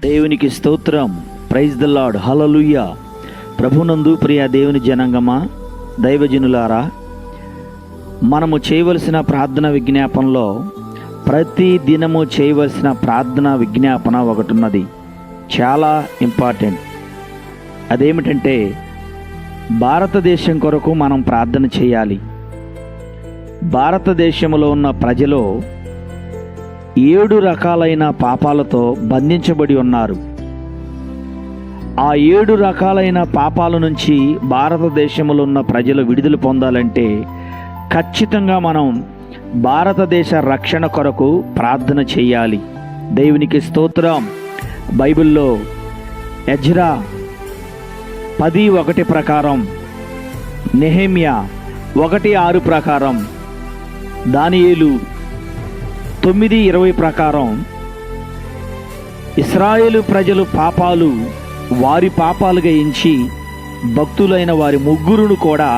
దేవునికి స్తోత్రం. Praise the lord hallelujah ప్రభునందు ప్రియ దేవుని జనాంగమా దైవజనులారా మనము చేయవలసిన ప్రార్థన విజ్ఞాపనలో ప్రతి దినము చేయవలసిన ప్రార్థన విజ్ఞాపన ఒకటి ఉన్నది చాలా ఇంపార్టెంట్. అదేమిటంటే భారతదేశం కొరకు మనం ప్రార్థన చేయాలి. భారతదేశంలో ఉన్న ప్రజలు ఏడు రకాలైన పాపాలతో బంధించబడి ఉన్నారు. ఆ ఏడు రకాలైన పాపాల నుంచి భారతదేశంలో ఉన్న ప్రజలు విడుదల పొందాలంటే ఖచ్చితంగా మనం భారతదేశ రక్షణ కొరకు ప్రార్థన చేయాలి. దేవునికి స్తోత్రం. బైబిల్లో ఎజ్రా పది ఒకటి ప్రకారం నెహేమియా ఒకటి ఆరు ప్రకారం దానియేలు తొమ్మిది ఇరవై ప్రకారం ఇస్రాయేలు ప్రజలు పాపాలు వారి పాపాలుగా ఎంచి భక్తులైన వారి ముగ్గురును కూడా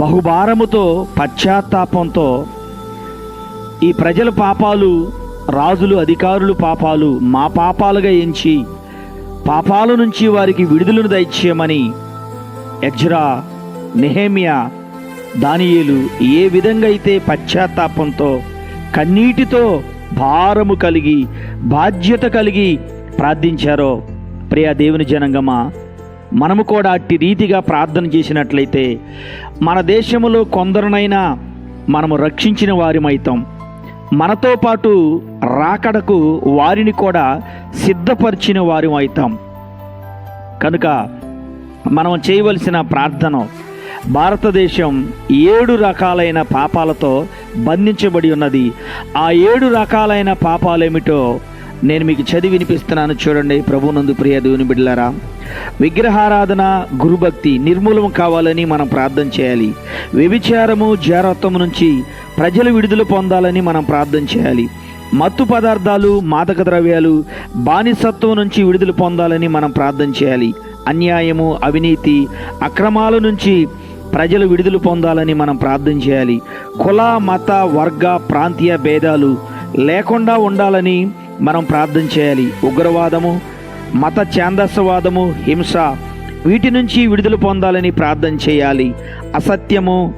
బహుభారముతో పశ్చాత్తాపంతో ఈ ప్రజల పాపాలు రాజులు అధికారులు పాపాలు మా పాపాలుగా ఎంచి పాపాల నుంచి వారికి విడుదలను దయచేయమని ఎజ్రా నెహేమియా దానియేలు ఏ విధంగా అయితే పశ్చాత్తాపంతో కన్నీటితో భారము కలిగి బాధ్యత కలిగి ప్రార్థించారో. ప్రియా దేవుని జనంగమా మనము కూడా అట్టి రీతిగా ప్రార్థన చేసినట్లయితే మన దేశంలో కొందరినైనా మనము రక్షించిన వారిమైతాం. మనతో పాటు రాకడకు వారిని కూడా సిద్ధపరిచిన వారిమైతాం. కనుక మనం చేయవలసిన ప్రార్థన భారతదేశం ఏడు రకాలైన పాపాలతో బంధించబడి ఉన్నది. ఆ ఏడు రకాలైన పాపాలేమిటో నేను మీకు చదివి వినిపిస్తున్నాను చూడండి. ప్రభునందు ప్రియ దేవుని బిడ్డలారా విగ్రహారాధన గురుభక్తి నిర్మూలం కావాలని మనం ప్రార్థన చేయాలి. వ్యభిచారము జారత్వం నుంచి ప్రజలు విడుదల పొందాలని మనం ప్రార్థన చేయాలి. మత్తు పదార్థాలు మాదక ద్రవ్యాలు బానిసత్వం నుంచి విడుదల పొందాలని మనం ప్రార్థన చేయాలి. అన్యాయము అవినీతి అక్రమాల నుంచి ప్రజలు విడుదల పొందాలని మనం ప్రార్థన చేయాలి. కుల మత వర్గ ప్రాంతీయ భేదాలు లేకుండా ఉండాలని మనం ప్రార్థన చేయాలి. ఉగ్రవాదము మత ఛాందస్వాదము హింస వీటి నుంచి విడుదల పొందాలని ప్రార్థన చేయాలి. అసత్యము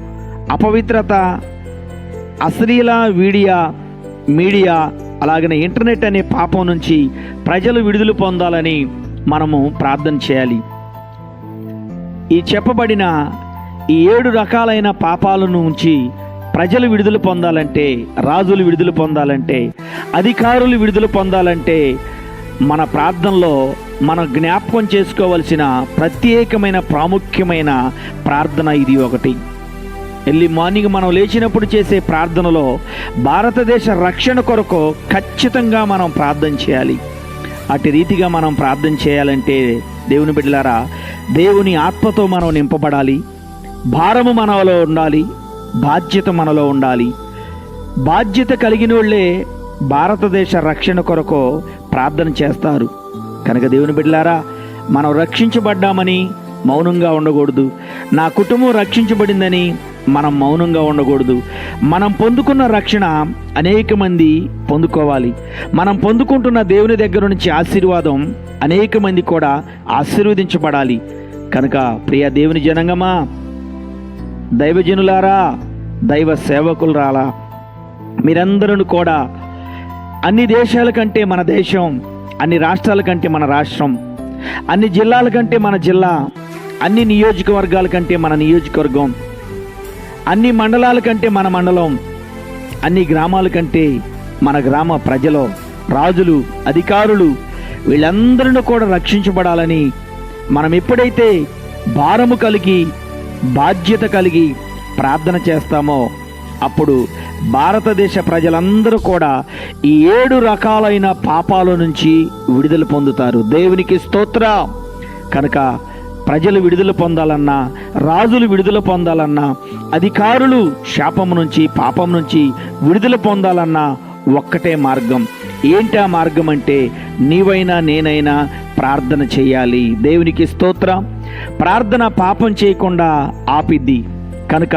అపవిత్రత అశ్లీల వీడియా మీడియా అలాగనే ఇంటర్నెట్ అనే పాపం నుంచి ప్రజలు విడుదల పొందాలని మనము ప్రార్థన చేయాలి. ఈ చెప్పబడిన ఈ ఏడు రకాలైన పాపాల నుంచి ప్రజలు విడుదల పొందాలంటే రాజులు విడుదల పొందాలంటే అధికారులు విడుదల పొందాలంటే మన ప్రార్థనలో మనం జ్ఞాపకం చేసుకోవలసిన ప్రత్యేకమైన ప్రాముఖ్యమైన ప్రార్థన ఇది ఒకటి. ఎల్లి మార్నింగ్ మనం లేచినప్పుడు చేసే ప్రార్థనలో భారతదేశ రక్షణ కొరకు ఖచ్చితంగా మనం ప్రార్థన చేయాలి. అటు రీతిగా మనం ప్రార్థన చేయాలంటే దేవుని బిడ్డలారా దేవుని ఆత్మతో మనం నింపబడాలి. భారము మనలో ఉండాలి బాధ్యత మనలో ఉండాలి. బాధ్యత కలిగిన వాళ్ళే భారతదేశ రక్షణ కొరకు ప్రార్థన చేస్తారు. కనుక దేవుని బిడ్డలారా మనం రక్షించబడ్డామని మౌనంగా ఉండకూడదు. నా కుటుంబం రక్షించబడిందని మనం మౌనంగా ఉండకూడదు. మనం పొందుకున్న రక్షణ అనేక మంది పొందుకోవాలి. మనం పొందుకుంటున్న దేవుని దగ్గర నుంచి ఆశీర్వాదం అనేక మంది కూడా ఆశీర్వదించబడాలి. కనుక ప్రియ దేవుని జనంగమా దైవజనులారా దైవ సేవకులు రాలా మీరందరూ కూడా అన్ని దేశాల కంటే మన దేశం అన్ని రాష్ట్రాల కంటే మన రాష్ట్రం అన్ని జిల్లాల కంటే మన జిల్లా అన్ని నియోజకవర్గాల కంటే మన నియోజకవర్గం అన్ని మండలాల కంటే మన మండలం అన్ని గ్రామాల కంటే మన గ్రామ ప్రజలు రాజులు అధికారులు వీళ్ళందరిని కూడా రక్షించబడాలని మనం ఎప్పుడైతే భారము కలిగి బాధ్యత కలిగి ప్రార్థన చేస్తామో అప్పుడు భారతదేశ ప్రజలందరూ కూడా ఈ ఏడు రకాలైన పాపాల నుంచి విడుదల పొందుతారు. దేవునికి స్తోత్ర. కనుక ప్రజలు విడుదల పొందాలన్నా రాజులు విడుదల పొందాలన్నా అధికారులు శాపం నుంచి పాపం నుంచి విడుదల పొందాలన్నా ఒక్కటే మార్గం. ఏంటి ఆ మార్గం అంటే నీవైనా నేనైనా ప్రార్థన చేయాలి. దేవునికి స్తోత్రం. ప్రార్థన పాపం చేయకుండా ఆపిద్ది. కనుక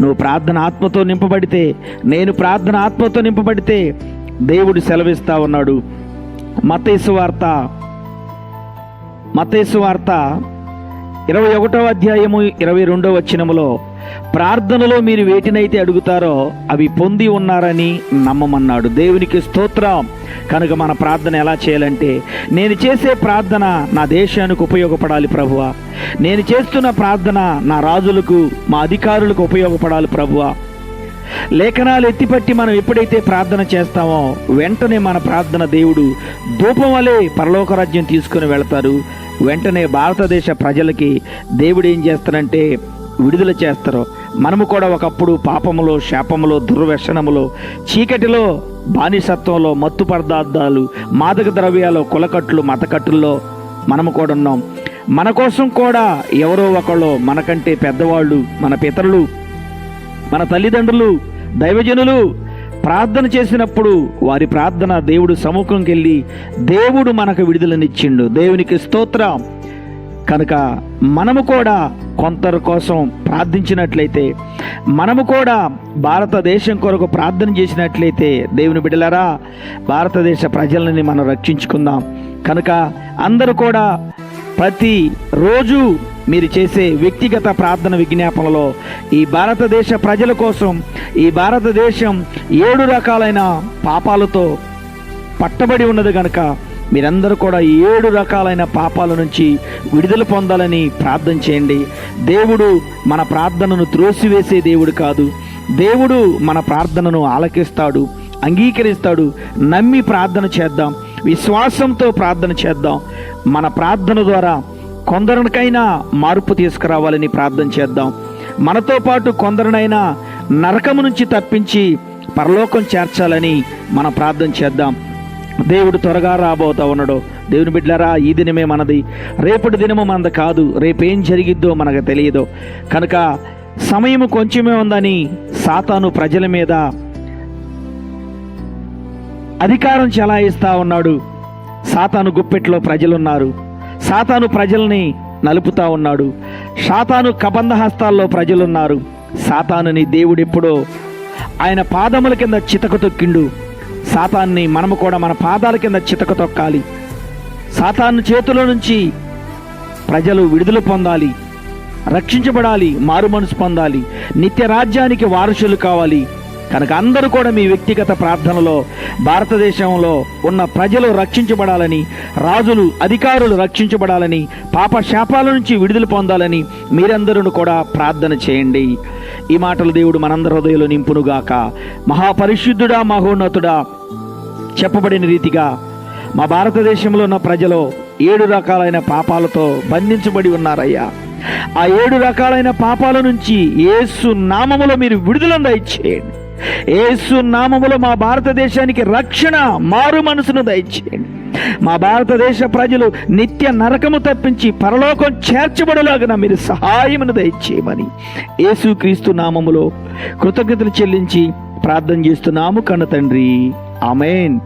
నువ్వు ప్రార్థన ఆత్మతో నింపబడితే నేను ప్రార్థన ఆత్మతో నింపబడితే దేవుడు సెలవిస్తా ఉన్నాడు. మతేసు వార్త మతేసు వార్త ఇరవై ఒకటో అధ్యాయము ఇరవై రెండో వచనములో ప్రార్థనలో మీరు వేటినైతే అడుగుతారో అవి పొంది ఉన్నారని నమ్మమన్నాడు దేవునికి స్తోత్రం. కనుక మన ప్రార్థన ఎలా చేయాలంటే నేను చేసే ప్రార్థన నా దేశానికి ఉపయోగపడాలి ప్రభువ. నేను చేస్తున్న ప్రార్థన నా రాజులకు మా అధికారులకు ఉపయోగపడాలి ప్రభువ. లేఖనాలు ఎత్తిపట్టి మనం ఎప్పుడైతే ప్రార్థన చేస్తామో వెంటనే మన ప్రార్థన దేవుడు ధూపం వలె పరలోక రాజ్యం తీసుకుని వెళతారు వెంటనే భారతదేశ ప్రజలకి దేవుడు ఏం చేస్తారంటే విడుదల చేస్తారు మనము కూడా ఒకప్పుడు పాపములో శాపములో దుర్వ్యసనములో చీకటిలో బానిసత్వంలో మత్తు పదార్థాలు మాదక ద్రవ్యాలు కులకట్లు మతకట్టుల్లో మనము కూడా ఉన్నాం. మన కోసం కూడా ఎవరో ఒకళ్ళు మనకంటే పెద్దవాళ్ళు మన పితరులు మన తల్లిదండ్రులు దైవజనులు ప్రార్థన చేసినప్పుడు వారి ప్రార్థన దేవుడు సముఖంకి వెళ్ళి దేవుడు మనకు విడుదలనిచ్చిండు. దేవునికి స్తోత్రం. కనుక మనము కూడా కొందరి కోసం ప్రార్థించినట్లయితే మనము కూడా భారతదేశం కొరకు ప్రార్థన చేసినట్లయితే దేవుని బిడలరా భారతదేశ ప్రజలని మనం రక్షించుకుందాం. కనుక అందరూ కూడా ప్రతి రోజు మీరు చేసే వ్యక్తిగత ప్రార్థన విజ్ఞాపనలో ఈ భారతదేశ ప్రజల కోసం ఈ భారతదేశం ఏడు రకాలైన పాపాలతో పట్టబడి ఉన్నది కనుక మీరందరూ కూడా ఈ ఏడు రకాలైన పాపాల నుంచి విడుదల పొందాలని ప్రార్థన చేయండి. దేవుడు మన ప్రార్థనను త్రోసివేసే దేవుడు కాదు. దేవుడు మన ప్రార్థనను ఆలకిస్తాడు అంగీకరిస్తాడు. నమ్మి ప్రార్థన చేద్దాం. విశ్వాసంతో ప్రార్థన చేద్దాం. మన ప్రార్థన ద్వారా కొందరికైనా మార్పు తీసుకురావాలని ప్రార్థన చేద్దాం. మనతో పాటు కొందరినైనా నరకము నుంచి తప్పించి పరలోకం చేర్చాలని మనం ప్రార్థన చేద్దాం. దేవుడు త్వరగా రాబోతా ఉన్నాడు. దేవుని బిడ్డలారా ఈ దినమే మనది. రేపటి దినము మనది కాదు. రేపేం జరిగిద్దో మనకు తెలియదు. కనుక సమయం కొంచెమే ఉందని సాతాను ప్రజల మీద అధికారం చెలాయిస్తా ఉన్నాడు. సాతాను గుప్పెట్లో ప్రజలున్నారు. సాతాను ప్రజల్ని నలుపుతా ఉన్నాడు. సాతాను కబంధ హస్తాల్లో ప్రజలున్నారు. సాతానుని దేవుడెప్పుడో ఆయన పాదముల కింద చితకు తొక్కిండు. సాతాన్ని మనము కూడా మన పాదాల కింద చితక తొక్కాలి. సాతాను చేతుల నుంచి ప్రజలు విడుదల పొందాలి. రక్షించబడాలి మారు మనసు పొందాలి. నిత్య రాజ్యానికి వారసులు కావాలి. కనుక అందరూ కూడా మీ వ్యక్తిగత ప్రార్థనలో భారతదేశంలో ఉన్న ప్రజలు రక్షించబడాలని రాజులు అధికారులు రక్షించబడాలని పాప శాపాల నుంచి విడుదల పొందాలని మీరందరూ కూడా ప్రార్థన చేయండి. ఈ మాటలు దేవుడు మనందరి హృదయంలో నింపునుగాక. మహాపరిశుద్ధుడా మహోన్నతుడా చెప్పబడిన రీతిగా మా భారతదేశంలో ఉన్న ప్రజలు ఏడు రకాలైన పాపాలతో బంధించబడి ఉన్నారయ్యా. ఆ ఏడు రకాలైన పాపాల నుంచి ఏసు నామములో మీరు విడుదలను దయచేయండి. ఏసు నామములో మా భారతదేశానికి రక్షణ మారు మనసును దయచేయండి. మా భారతదేశ ప్రజలు నిత్య నరకము తప్పించి పరలోకం చేర్చబడలాగిన మీరు సహాయమును దయచేయమని యేసుక్రీస్తు నామములో కృతజ్ఞతలు చెల్లించి ప్రార్థన చేస్తున్నాము కన్న తండ్రి. ఆమెన్.